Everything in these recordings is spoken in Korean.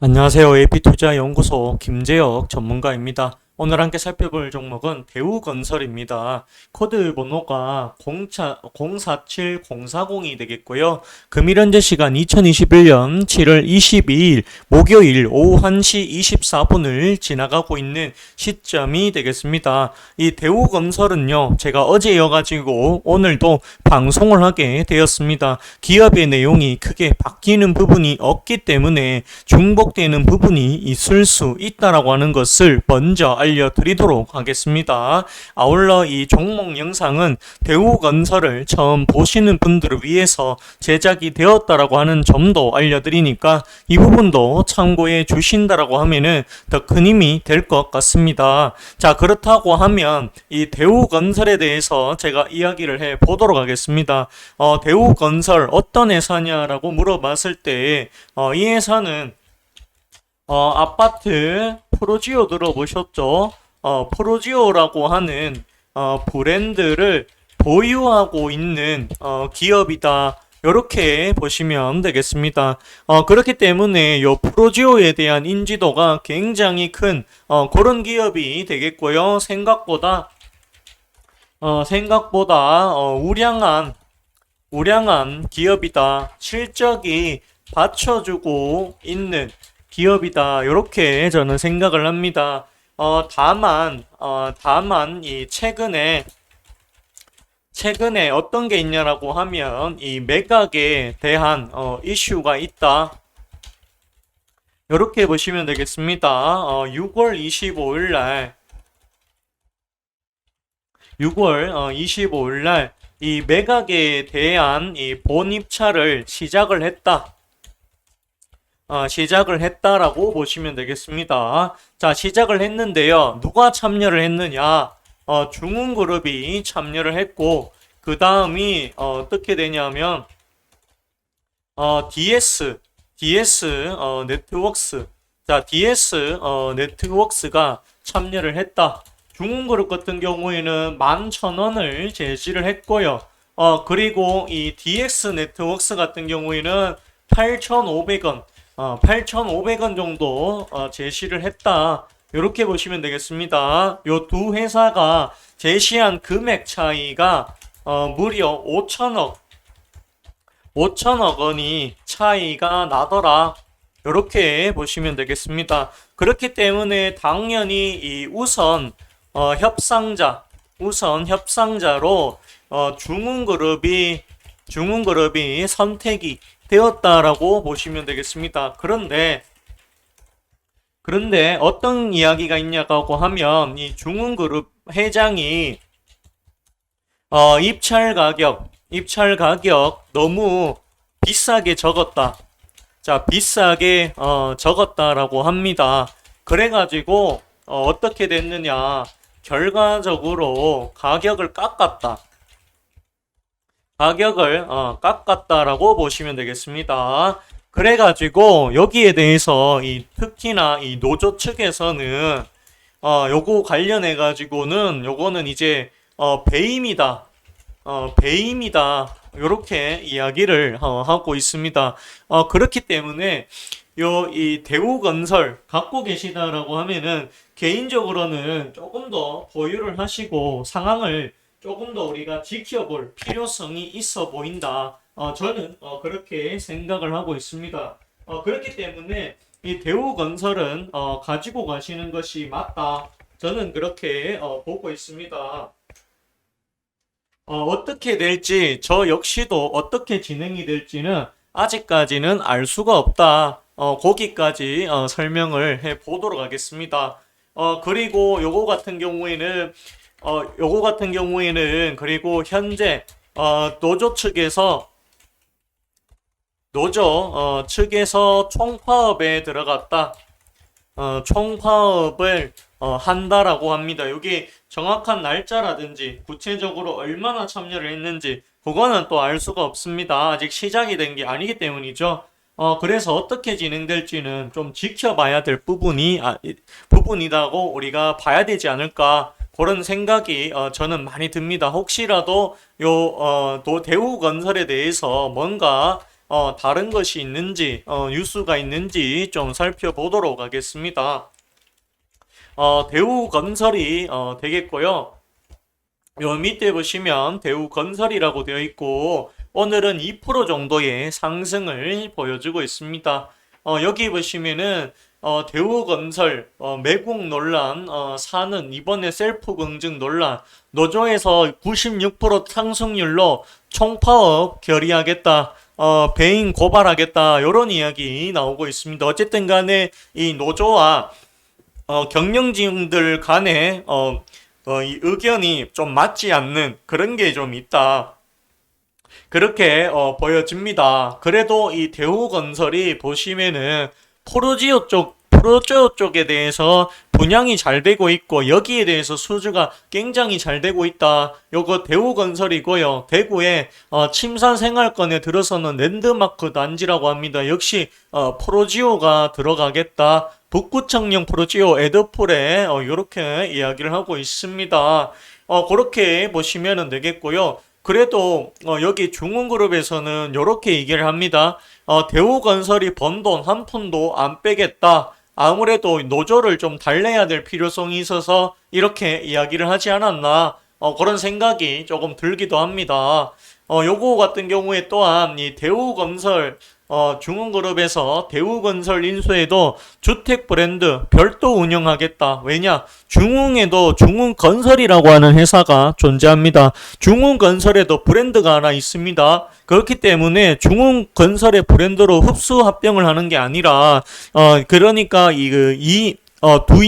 안녕하세요. AP투자연구소 김재혁 전문가입니다. 오늘 함께 살펴볼 종목은 대우건설입니다. 코드 번호가 04, 047040이 되겠고요. 금일 현재 시간 2021년 7월 22일 목요일 오후 1시 24분을 지나가고 있는 시점이 되겠습니다. 이 대우건설은요, 제가 어제 이어가지고 오늘도 방송을 하게 되었습니다. 기업의 내용이 크게 바뀌는 부분이 없기 때문에 중복되는 부분이 있을 수 있다라고 하는 것을 먼저 알려드리도록 하겠습니다. 아울러 이 종목 영상은 대우건설을 처음 보시는 분들을 위해서 제작이 되었다라고 하는 점도 알려드리니까 이 부분도 참고해 주신다라고 하면은 더 큰 힘이 될 것 같습니다. 자, 그렇다고 하면 이 대우건설에 대해서 제가 이야기를 해 보도록 하겠습니다. 어, 대우건설 어떤 회사냐라고 물어봤을 때, 어, 이 회사는 어, 아파트 프로지오 들어보셨죠? 어, 프로지오라고 하는 어, 브랜드를 보유하고 있는 어, 기업이다. 이렇게 보시면 되겠습니다. 어, 그렇기 때문에 요 프로지오에 대한 인지도가 굉장히 큰 어, 그런 기업이 되겠고요. 생각보다 어, 생각보다 어, 우량한 우량한 기업이다. 실적이 받쳐주고 있는 기업이다. 이렇게 저는 생각을 합니다. 어, 다만, 어, 다만, 이 최근에, 최근에 어떤 게 있냐라고 하면, 이 매각에 대한, 어, 이슈가 있다. 이렇게 보시면 되겠습니다. 어, 6월 25일 날, 6월 25일 날, 이 매각에 대한 이 본입찰을 시작을 했다. 어, 시작을 했다라고 보시면 되겠습니다. 자, 시작을 했는데요. 누가 참여를 했느냐? 어, 중흥그룹이 참여를 했고, 그 다음이 어, 어떻게 되냐면, 어, DS, DS 어, 네트워크스, 자, DS 어, 네트워크스가 참여를 했다. 중흥그룹 같은 경우에는 11,000원을 제시를 했고요. 어, 그리고 이 DX 네트워크스 같은 경우에는 8,500원, 어, 8,500원 정도 어, 제시를 했다. 이렇게 보시면 되겠습니다. 요 두 회사가 제시한 금액 차이가 어, 무려 5천억, 5천억 원이 차이가 나더라. 이렇게 보시면 되겠습니다. 그렇기 때문에 당연히 이 우선 어, 협상자, 우선 협상자로 어, 중흥그룹이 중흥그룹이 선택이 되었다라고 보시면 되겠습니다. 그런데 그런데 어떤 이야기가 있냐고 하면 이 중흥그룹 회장이 어, 입찰 가격, 입찰 가격 너무 비싸게 적었다. 자, 비싸게 어, 적었다라고 합니다. 그래가지고 어, 떻게 됐느냐? 결과적으로 가격을 깎았다. 가격을 어, 깎았다라고 보시면 되겠습니다. 그래가지고 여기에 대해서 이 특히나 이 노조 측에서는 어, 요거 관련해 가지고는 요거는 이제 어, 배임이다. 어, 배임이다. 요렇게 이야기를 어, 하고 있습니다. 어, 그렇기 때문에 요 이 대우 건설 갖고 계시다라고 하면은 개인적으로는 조금 더 보유를 하시고 상황을 조금 더 우리가 지켜볼 필요성이 있어 보인다. 어, 저는 어, 그렇게 생각을 하고 있습니다. 어, 그렇기 때문에 이 대우건설은 어, 가지고 가시는 것이 맞다. 저는 그렇게 어, 보고 있습니다. 어, 어떻게 될지 저 역시도 어떻게 진행이 될지는 아직까지는 알 수가 없다. 어, 거기까지 어, 설명을 해 보도록 하겠습니다. 어, 그리고 요거 같은 경우에는 어, 요거 같은 경우에는 그리고 현재 어, 노조 측에서 노조 어, 측에서 총파업에 들어갔다. 어, 총파업을 어, 한다라고 합니다. 여기 정확한 날짜라든지 구체적으로 얼마나 참여를 했는지 그거는 또 알 수가 없습니다. 아직 시작이 된 게 아니기 때문이죠. 어, 그래서 어떻게 진행될지는 좀 지켜봐야 될 부분이, 아, 이- 부분이라고 우리가 봐야 되지 않을까. 그런 생각이 어, 저는 많이 듭니다. 혹시라도 요 어, 도 대우 건설에 대해서 뭔가 어, 다른 것이 있는지, 어, 뉴스가 있는지 좀 살펴보도록 하겠습니다. 어, 대우 건설이 어, 되겠고요. 요 밑에 보시면 대우 건설이라고 되어 있고 오늘은 2% 정도의 상승을 보여주고 있습니다. 어, 여기 보시면은 어, 대우건설 어, 매국 논란 어, 사는 이번에 셀프 공증 논란 노조에서 96% 상승률로 총파업 결의하겠다. 어, 배임 고발하겠다. 이런 이야기 나오고 있습니다. 어쨌든 간에 이 노조와 어, 경영진들 간에 어, 어, 이 의견이 좀 맞지 않는 그런 게 좀 있다. 그렇게 어, 보여집니다. 그래도 이 대우건설이 보시면은 포르지오 쪽 포르지오 쪽에 대해서 분양이 잘 되고 있고 여기에 대해서 수주가 굉장히 잘 되고 있다. 요거 대우건설이고요. 대구에 어, 침산 생활권에 들어서는 랜드마크 단지라고 합니다. 역시 어, 포르지오가 들어가겠다. 북구청령 프로지오 에드폴에 어, 이렇게 이야기를 하고 있습니다. 어, 그렇게 보시면 되겠고요. 그래도 어, 여기 중흥그룹에서는 이렇게 얘기를 합니다. 어, 대우건설이 번 돈 한 푼도 안 빼겠다. 아무래도 노조를 좀 달래야 될 필요성이 있어서 이렇게 이야기를 하지 않았나. 어, 그런 생각이 조금 들기도 합니다. 어, 요거 같은 경우에 또한 이 대우건설 어, 중흥그룹에서 대우건설 인수에도 주택 브랜드 별도 운영하겠다. 왜냐? 중흥에도 중흥건설이라고 하는 회사가 존재합니다. 중흥건설에도 브랜드가 하나 있습니다. 그렇기 때문에 중흥건설의 브랜드로 흡수 합병을 하는 게 아니라, 어, 그러니까 이, 그, 이, 어, 두,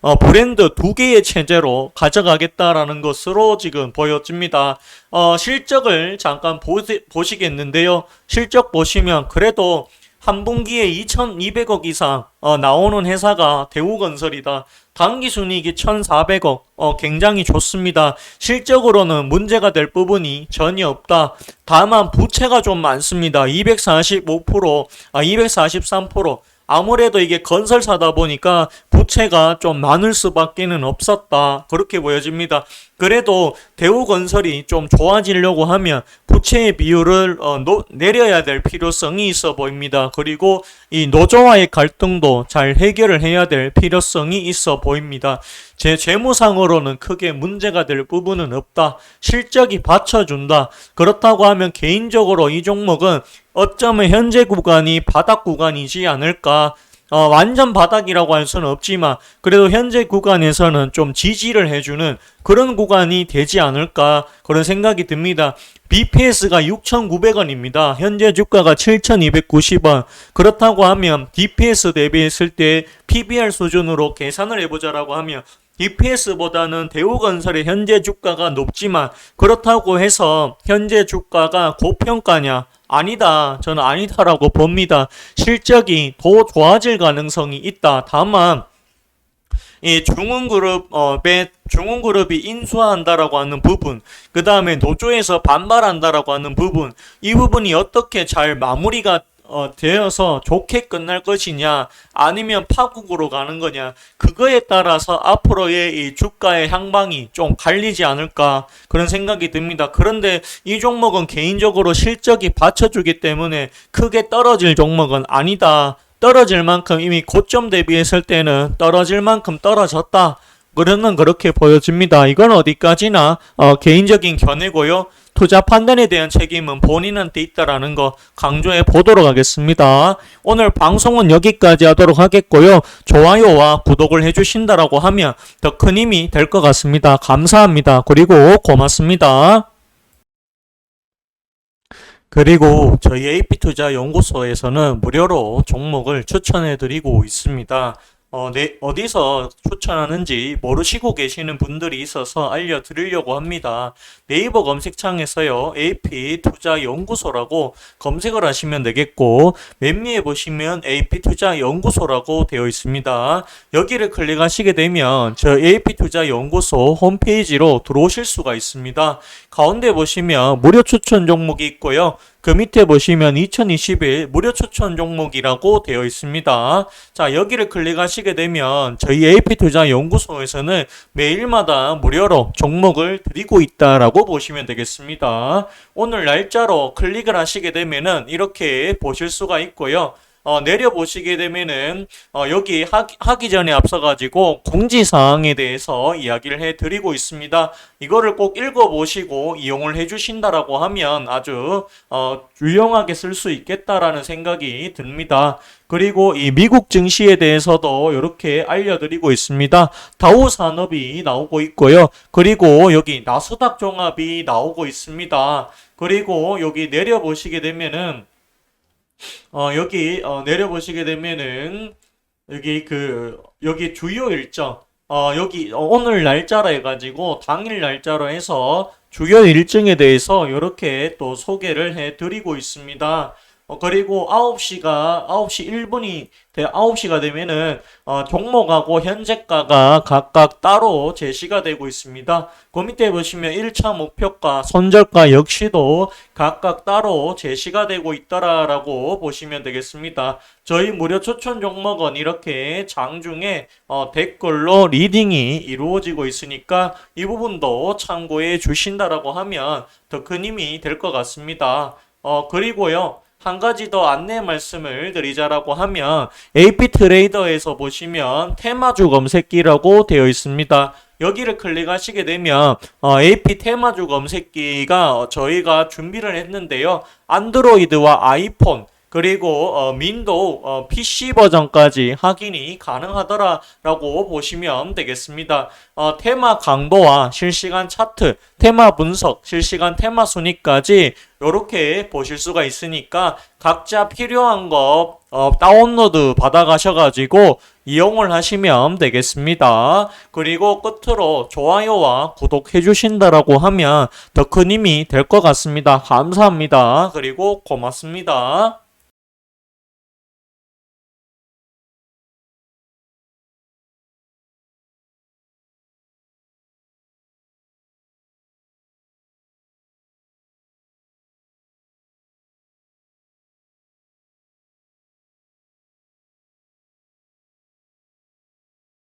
어, 브랜드 두 개의 체제로 가져가겠다라는 것으로 지금 보여집니다. 어, 실적을 잠깐 보시, 보시겠는데요. 실적 보시면 그래도 한 분기에 2,200억 이상 어, 나오는 회사가 대우건설이다. 당기 순이익이 1,400억, 어, 굉장히 좋습니다. 실적으로는 문제가 될 부분이 전혀 없다. 다만 부채가 좀 많습니다. 245%, 아, 243%. 아무래도 이게 건설사다 보니까 부채가 좀 많을 수밖에는 없었다. 그렇게 보여집니다. 그래도 대우건설이 좀 좋아지려고 하면 부채의 비율을 어, 노, 내려야 될 필요성이 있어 보입니다. 그리고 이 노조와의 갈등도 잘 해결을 해야 될 필요성이 있어 보입니다. 제 재무상으로는 크게 문제가 될 부분은 없다. 실적이 받쳐준다. 그렇다고 하면 개인적으로 이 종목은 어쩌면 현재 구간이 바닥 구간이지 않을까. 어, 완전 바닥이라고 할 수는 없지만 그래도 현재 구간에서는 좀 지지를 해주는 그런 구간이 되지 않을까 그런 생각이 듭니다. BPS가 6,900원입니다. 현재 주가가 7,290원. 그렇다고 하면 DPS 대비했을 때 PBR 수준으로 계산을 해보자라고 하면 DPS보다는 대우건설의 현재 주가가 높지만 그렇다고 해서 현재 주가가 고평가냐? 아니다. 저는 아니다라고 봅니다. 실적이 더 좋아질 가능성이 있다. 다만 이 중흥그룹의 중흥그룹이 인수한다라고 하는 부분, 그 다음에 노조에서 반발한다라고 하는 부분, 이 부분이 어떻게 잘 마무리가 어, 되어서 좋게 끝날 것이냐, 아니면 파국으로 가는 거냐, 그거에 따라서 앞으로의 이 주가의 향방이 좀 갈리지 않을까, 그런 생각이 듭니다. 그런데 이 종목은 개인적으로 실적이 받쳐주기 때문에 크게 떨어질 종목은 아니다. 떨어질 만큼 이미 고점 대비했을 때는 떨어질 만큼 떨어졌다. 그러는 그렇게 보여집니다. 이건 어디까지나 어, 개인적인 견해고요. 투자 판단에 대한 책임은 본인한테 있다라는 거 강조해 보도록 하겠습니다. 오늘 방송은 여기까지 하도록 하겠고요. 좋아요와 구독을 해주신다라고 하면 더 큰 힘이 될 것 같습니다. 감사합니다. 그리고 고맙습니다. 그리고 저희 AP투자 연구소에서는 무료로 종목을 추천해 드리고 있습니다. 어, 네, 어디서 추천하는지 모르시고 계시는 분들이 있어서 알려드리려고 합니다. 네이버 검색창에서요, AP 투자 연구소라고 검색을 하시면 되겠고, 맨 위에 보시면 AP 투자 연구소라고 되어 있습니다. 여기를 클릭하시게 되면 저 AP 투자 연구소 홈페이지로 들어오실 수가 있습니다. 가운데 보시면 무료 추천 종목이 있고요. 그 밑에 보시면 2021 무료 추천 종목이라고 되어 있습니다. 자, 여기를 클릭하시게 되면 저희 AP투자 연구소에서는 매일마다 무료로 종목을 드리고 있다라고 보시면 되겠습니다. 오늘 날짜로 클릭을 하시게 되면은 이렇게 보실 수가 있고요. 어, 내려보시게 되면은 어, 여기 하기, 하기 전에 앞서가지고 공지사항에 대해서 이야기를 해드리고 있습니다. 이거를 꼭 읽어보시고 이용을 해주신다라고 하면 아주 어, 유용하게 쓸 수 있겠다라는 생각이 듭니다. 그리고 이 미국 증시에 대해서도 이렇게 알려드리고 있습니다. 다우 산업이 나오고 있고요. 그리고 여기 나스닥 종합이 나오고 있습니다. 그리고 여기 내려보시게 되면은 어, 여기 어, 내려보시게 되면은 여기 그 여기 주요 일정 어, 여기 어, 오늘 날짜로 해가지고 당일 날짜로 해서 주요 일정에 대해서 이렇게 또 소개를 해드리고 있습니다. 어, 그리고 9시가 9시 1분이 돼 9시가 되면은 어, 종목하고 현재가가 각각 따로 제시가 되고 있습니다. 그 밑에 보시면 1차 목표가, 손절가 역시도 각각 따로 제시가 되고 있더라라고 보시면 되겠습니다. 저희 무료 추천 종목은 이렇게 장중에 어, 댓글로 리딩이 이루어지고 있으니까 이 부분도 참고해 주신다라고 하면 더 큰 힘이 될 것 같습니다. 어, 그리고요. 한 가지 더 안내 말씀을 드리자라고 하면 AP 트레이더에서 보시면 테마주 검색기라고 되어 있습니다. 여기를 클릭하시게 되면 어, AP 테마주 검색기가 어, 저희가 준비를 했는데요. 안드로이드와 아이폰 그리고 어, 윈도우 어, PC 버전까지 확인이 가능하더라라고 보시면 되겠습니다. 어, 테마 강도와 실시간 차트, 테마 분석, 실시간 테마 순위까지 이렇게 보실 수가 있으니까 각자 필요한 거 어, 다운로드 받아가셔가지고 이용을 하시면 되겠습니다. 그리고 끝으로 좋아요와 구독해 주신다라고 하면 더 큰 힘이 될 것 같습니다. 감사합니다. 그리고 고맙습니다.